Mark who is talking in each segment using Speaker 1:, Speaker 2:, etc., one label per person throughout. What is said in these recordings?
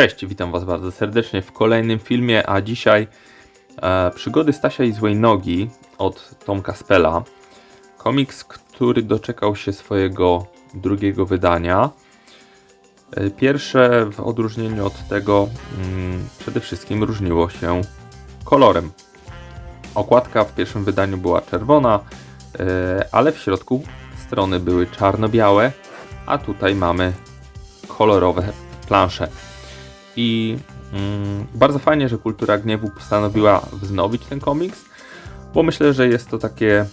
Speaker 1: Cześć, witam Was bardzo serdecznie w kolejnym filmie, a dzisiaj e, przygody Stasia i Złej Nogi od Tomka Spela. Komiks, który doczekał się swojego drugiego wydania. E, pierwsze w odróżnieniu od tego mm, przede wszystkim różniło się kolorem. Okładka w pierwszym wydaniu była czerwona, e, ale w środku strony były czarno-białe, a tutaj mamy kolorowe plansze. I mm, bardzo fajnie, że Kultura Gniewu postanowiła wznowić ten komiks, bo myślę, że jest to takie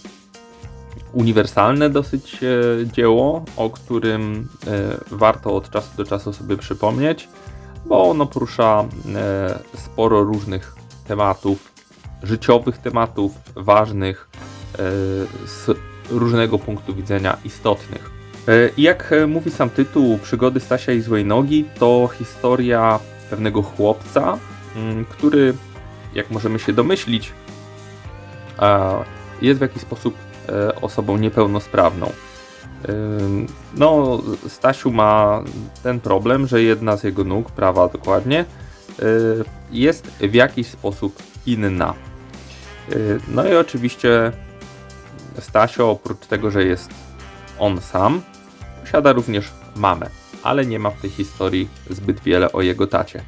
Speaker 1: uniwersalne dosyć e, dzieło, o którym e, warto od czasu do czasu sobie przypomnieć, bo ono porusza e, sporo różnych tematów, życiowych tematów, ważnych, z różnego punktu widzenia istotnych. E, jak e, mówi sam tytuł Przygody Stasia i Złej Nogi, to historia pewnego chłopca, mm, który, jak możemy się domyślić, jest w jakiś sposób e, osobą niepełnosprawną. No, Stasiu ma ten problem, że jedna z jego nóg, prawa dokładnie, y, jest w jakiś sposób inna. Y, No i oczywiście Stasio, oprócz tego, że jest on sam, posiada również mamę, ale nie ma w tej historii zbyt wiele o jego tacie.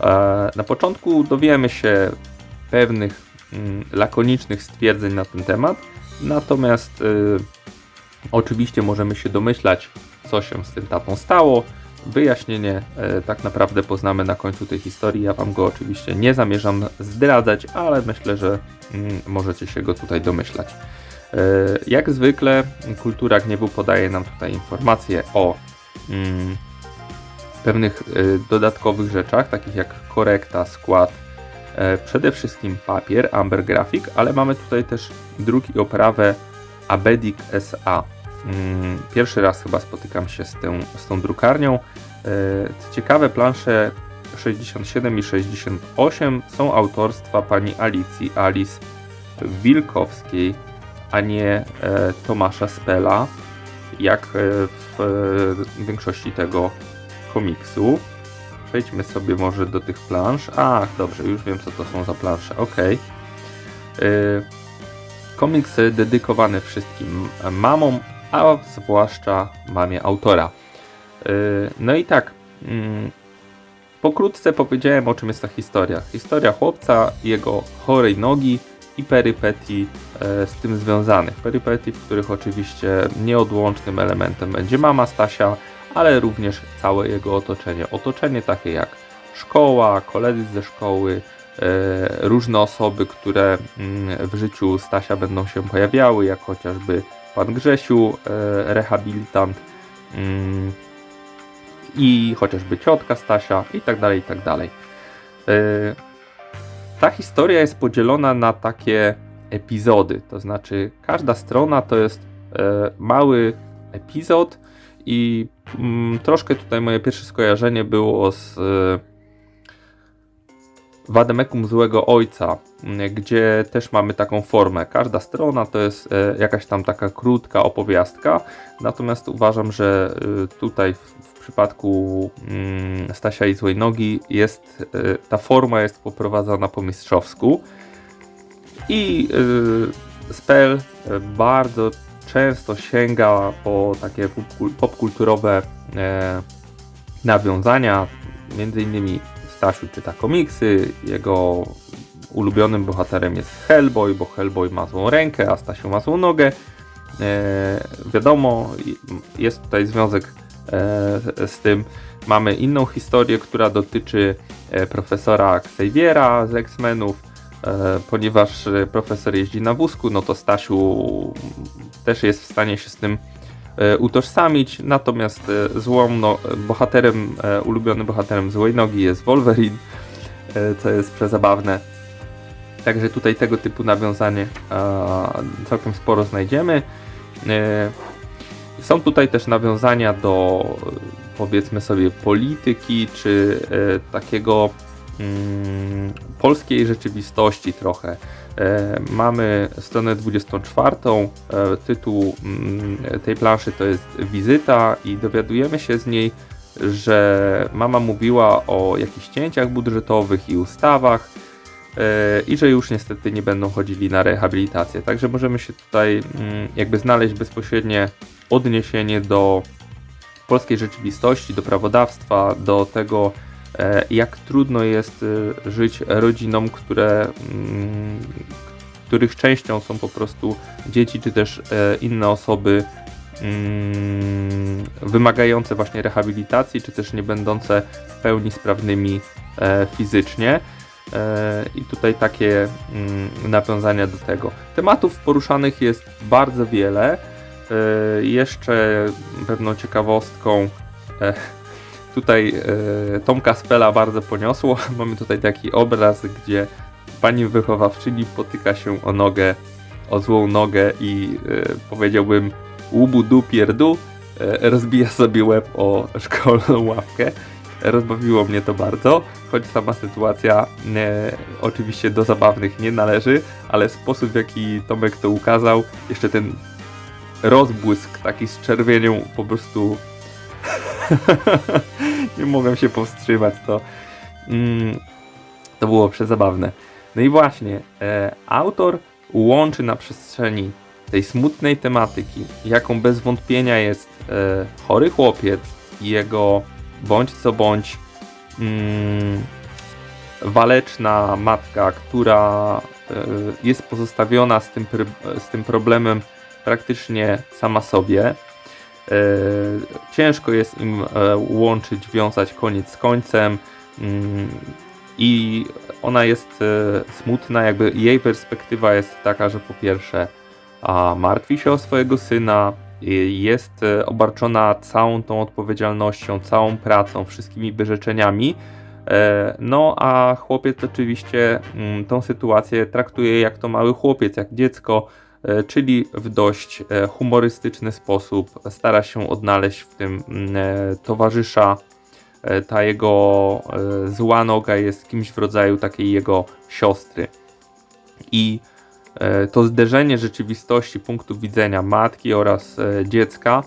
Speaker 1: E, Na początku dowiemy się pewnych mm, lakonicznych stwierdzeń na ten temat, natomiast y, oczywiście możemy się domyślać, co się z tym tatą stało. Wyjaśnienie e, tak naprawdę poznamy na końcu tej historii. Ja Wam go oczywiście nie zamierzam zdradzać, ale myślę, że mm, możecie się go tutaj domyślać. E, Jak zwykle Kultura Gniewu podaje nam tutaj informacje o mm, pewnych e, dodatkowych rzeczach, takich jak korekta, skład, e, przede wszystkim papier, Amber Graphic, ale mamy tutaj też druk i oprawę Abedic SA. Mm, Pierwszy raz chyba spotykam się z, tą, z tą drukarnią. Co ciekawe, plansze 67 i 68 są autorstwa pani Alicji Alice Wilkowskiej, a nie e, Tomasza Spela, jak e, w e, większości tego komiksu. Przejdźmy sobie może do tych plansz. Ach, dobrze, już wiem co to są za plansze. Ok. Komiks dedykowany wszystkim mamom, a zwłaszcza mamie autora. No i tak. mm, Pokrótce powiedziałem o czym jest ta historia. Historia chłopca, jego chorej nogi i perypetii e, z tym związanych. Perypetii, w których oczywiście nieodłącznym elementem będzie mama Stasia, ale również całe jego otoczenie. Otoczenie takie jak szkoła, koledzy ze szkoły, e, różne osoby, które mm, w życiu Stasia będą się pojawiały, jak chociażby pan Grzesiu, e, rehabilitant mm, i chociażby ciotka Stasia i tak dalej, i tak dalej. Ta historia jest podzielona na takie epizody, to znaczy każda strona to jest e, mały epizod i mm, troszkę tutaj moje pierwsze skojarzenie było z e, Wademekum Złego Ojca, m, gdzie też mamy taką formę. Każda strona to jest e, jakaś tam taka krótka opowiastka, natomiast uważam, że e, tutaj w, przypadku mm, Stasia i Złej Nogi jest, e, ta forma jest poprowadzona po mistrzowsku i Spell bardzo często sięga po takie popkul- popkulturowe nawiązania, między innymi Stasiu czyta komiksy, jego ulubionym bohaterem jest Hellboy, bo Hellboy ma złą rękę, a Stasiu ma złą nogę. E, wiadomo, jest tutaj związek e, z tym. Mamy inną historię, która dotyczy e, profesora Xaviera z X-Menów, e, ponieważ e, profesor jeździ na wózku, no to Stasiu też jest w stanie się z tym utożsamić, natomiast e, złą no, bohaterem, e, ulubionym bohaterem złej nogi jest Wolverine, e, co jest przezabawne. Także tutaj tego typu nawiązanie e, całkiem sporo znajdziemy. E, Są tutaj też nawiązania do e, powiedzmy sobie polityki, czy e, takiego mm, polskiej rzeczywistości trochę. E, Mamy stronę 24. e, Tytuł mm, tej planszy to jest Wizyta i dowiadujemy się z niej że mama mówiła o jakichś cięciach budżetowych i ustawach e, i że już niestety nie będą chodzili na rehabilitację. Także możemy się tutaj mm, jakby znaleźć bezpośrednie odniesienie do polskiej rzeczywistości, do prawodawstwa, do tego, jak trudno jest e, żyć rodzinom, które, mm, których częścią są po prostu dzieci, czy też e, inne osoby mm, wymagające właśnie rehabilitacji, czy też nie będące w pełni sprawnymi e, fizycznie. E, I tutaj takie mm, nawiązania do tego. Tematów poruszanych jest bardzo wiele. E, Jeszcze pewną ciekawostką e, tutaj e, Tomka Spela bardzo poniosło. Mamy tutaj taki obraz, gdzie pani wychowawczyni potyka się o nogę, o złą nogę i e, powiedziałbym łubu du pierdu, e, rozbija sobie łeb o szkolną ławkę. Rozbawiło mnie to bardzo, choć sama sytuacja oczywiście do zabawnych nie należy, ale sposób w jaki Tomek to ukazał, jeszcze ten rozbłysk taki z czerwienią po prostu nie mogłem się powstrzymać, to mm, to było przezabawne. No i właśnie, e, autor łączy na przestrzeni tej smutnej tematyki, jaką bez wątpienia jest e, chory chłopiec i jego bądź co bądź mm, waleczna matka, która e, jest pozostawiona z tym, z tym problemem praktycznie sama sobie. E, ciężko jest im e, łączyć, wiązać koniec z końcem. Mm, I ona jest e, smutna, jakby jej perspektywa jest taka, że po pierwsze martwi się o swojego syna, jest obarczona całą tą odpowiedzialnością, całą pracą, wszystkimi wyrzeczeniami. No a chłopiec oczywiście mm, tą sytuację traktuje jak to mały chłopiec, jak dziecko, czyli w dość e, humorystyczny sposób stara się odnaleźć w tym mm, e, towarzysza. E, Ta jego e, zła noga jest kimś w rodzaju takiej jego siostry. I e, to zderzenie rzeczywistości punktu widzenia matki oraz e, dziecka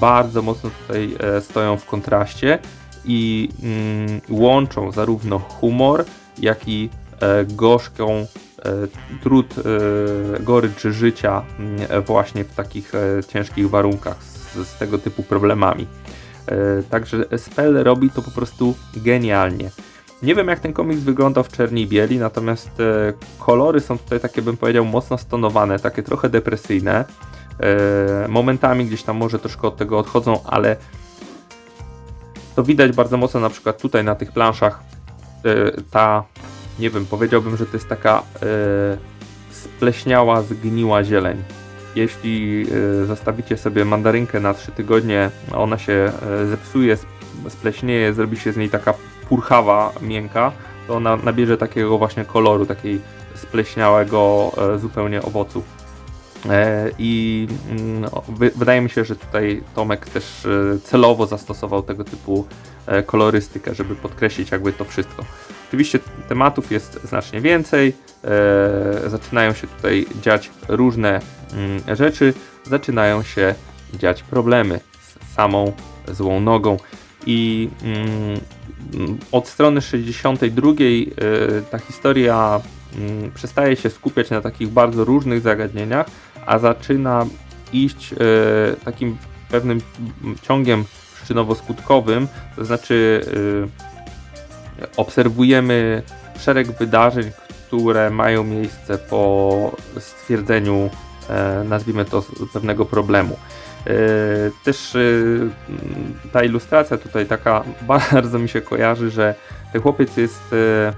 Speaker 1: bardzo mocno tutaj e, stoją w kontraście i mm, łączą zarówno humor, jak i e, gorzką e, trud, e, gorycz życia mm, właśnie w takich e, ciężkich warunkach z, z tego typu problemami. E, Także Spell robi to po prostu genialnie. Nie wiem jak ten komiks wygląda w czerni i bieli, natomiast e, kolory są tutaj takie bym powiedział mocno stonowane, takie trochę depresyjne. E, momentami gdzieś tam może troszkę od tego odchodzą, ale to widać bardzo mocno na przykład tutaj na tych planszach e, ta, nie wiem, powiedziałbym, że to jest taka e, spleśniała, zgniła zieleń. Jeśli e, zostawicie sobie mandarynkę na 3 tygodnie, ona się e, zepsuje, sp- spleśnieje, zrobi się z niej taka purchawa, miękka, to ona nabierze takiego właśnie koloru, takiej spleśniałego zupełnie owocu. E, I mm, no, wy, wydaje mi się, że tutaj Tomek też e, celowo zastosował tego typu e, kolorystykę, żeby podkreślić jakby to wszystko. Oczywiście tematów jest znacznie więcej, zaczynają się tutaj dziać różne mm, rzeczy, zaczynają się dziać problemy z samą złą nogą i mm, od strony 62 y, ta historia mm, przestaje się skupiać na takich bardzo różnych zagadnieniach, a zaczyna iść y, takim pewnym ciągiem przyczynowo-skutkowym, to znaczy y, obserwujemy szereg wydarzeń, które mają miejsce po stwierdzeniu, e, nazwijmy to, pewnego problemu. E, Też e, ta ilustracja tutaj taka bardzo mi się kojarzy, że ten chłopiec jest e,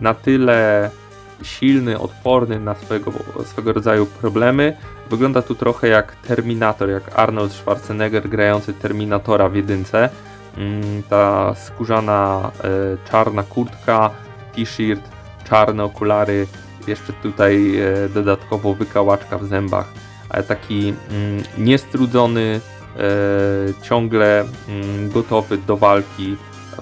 Speaker 1: na tyle silny, odporny na swego, swego rodzaju problemy. Wygląda tu trochę jak Terminator, jak Arnold Schwarzenegger grający Terminatora w jedynce. Mm, Ta skórzana czarna kurtka, t-shirt, czarne okulary, jeszcze tutaj dodatkowo wykałaczka w zębach, ale taki mm, niestrudzony, e, ciągle mm, gotowy do walki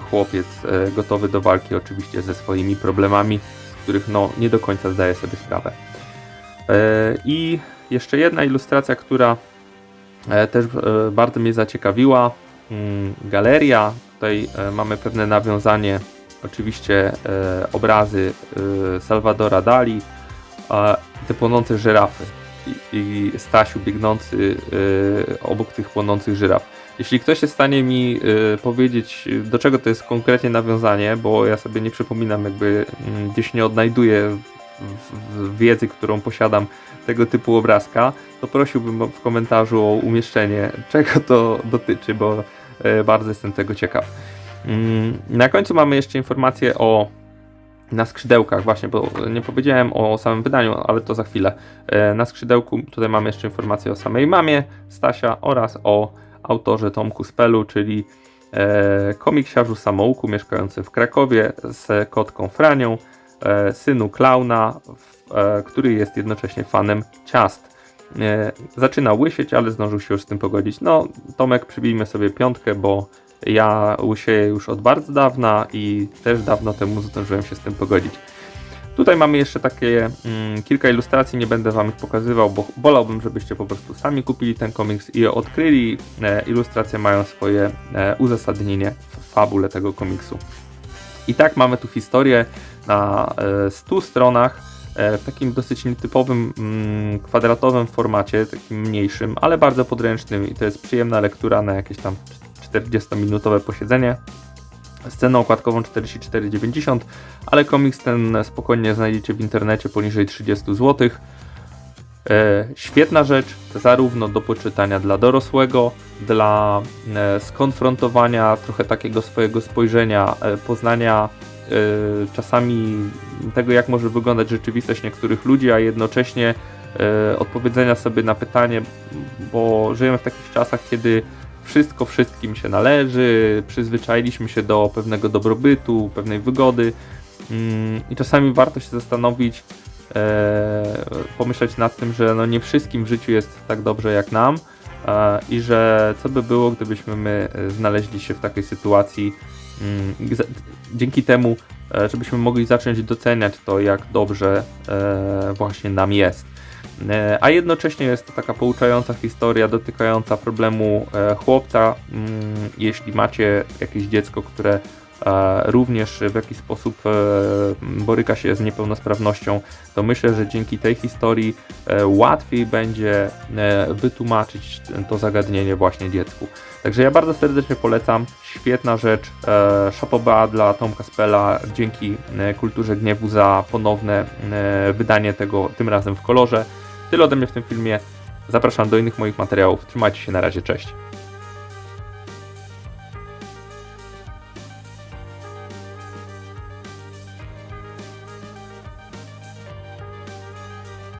Speaker 1: chłopiec, e, gotowy do walki oczywiście ze swoimi problemami, z których no, nie do końca zdaje sobie sprawę. E, I jeszcze jedna ilustracja, która też bardzo mnie zaciekawiła. mm, galeria. Tutaj mamy pewne nawiązanie, oczywiście obrazy Salvadora Dali, te płonące żyrafy i, Stasiu biegnący e, obok tych płonących żyraf. Jeśli ktoś jest w stanie mi e, powiedzieć, do czego to jest konkretnie nawiązanie, bo ja sobie nie przypominam, jakby mm, gdzieś nie odnajduję wiedzy, którą posiadam tego typu obrazka, to prosiłbym w komentarzu o umieszczenie, czego to dotyczy, bo e, bardzo jestem tego ciekaw. Mm, Na końcu mamy jeszcze informację o na skrzydełkach, właśnie, bo nie powiedziałem o samym wydaniu, ale to za chwilę. E, Na skrzydełku tutaj mamy jeszcze informację o samej mamie Stasia oraz o autorze Tomku Spelu, czyli e, komiksiarzu samouku mieszkającym w Krakowie z kotką Franią, e, synu klauna, który jest jednocześnie fanem ciast. Zaczyna łysieć, ale zdążył się już z tym pogodzić. No, Tomek, przybijmy sobie piątkę, bo ja łysieję już od bardzo dawna i też dawno temu zdążyłem się z tym pogodzić. Tutaj mamy jeszcze takie mm, kilka ilustracji, nie będę wam ich pokazywał, bo wolałbym, żebyście po prostu sami kupili ten komiks i odkryli. E, ilustracje mają swoje e, uzasadnienie w fabule tego komiksu. I tak mamy tu historię na e, 100 stronach e, w takim dosyć nietypowym mm, kwadratowym formacie, takim mniejszym, ale bardzo podręcznym i to jest przyjemna lektura na jakieś tam 40-minutowe posiedzenie. Scenę okładkową 44,90, ale komiks ten spokojnie znajdziecie w internecie poniżej 30 zł. E, świetna rzecz, zarówno do poczytania dla dorosłego, dla e, skonfrontowania trochę takiego swojego spojrzenia, e, poznania e, czasami tego, jak może wyglądać rzeczywistość niektórych ludzi, a jednocześnie e, odpowiedzenia sobie na pytanie, bo żyjemy w takich czasach, kiedy wszystko wszystkim się należy, przyzwyczailiśmy się do pewnego dobrobytu, pewnej wygody mm, i czasami warto się zastanowić, e, pomyśleć nad tym, że no nie wszystkim w życiu jest tak dobrze jak nam e, i że co by było, gdybyśmy my e, znaleźli się w takiej sytuacji mm, dzięki temu, żebyśmy mogli zacząć doceniać to, jak dobrze właśnie nam jest. E, A jednocześnie jest to taka pouczająca historia dotykająca problemu e, chłopca. Mm, Jeśli macie jakieś dziecko, które e, również w jakiś sposób boryka się z niepełnosprawnością, to myślę, że dzięki tej historii łatwiej będzie wytłumaczyć to zagadnienie właśnie dziecku. Także ja bardzo serdecznie polecam. Świetna rzecz. Szapoba dla Tomka Spela. Dzięki Kulturze Gniewu za ponowne wydanie tego, tym razem w kolorze. Tyle ode mnie w tym filmie. Zapraszam do innych moich materiałów. Trzymajcie się na razie, cześć.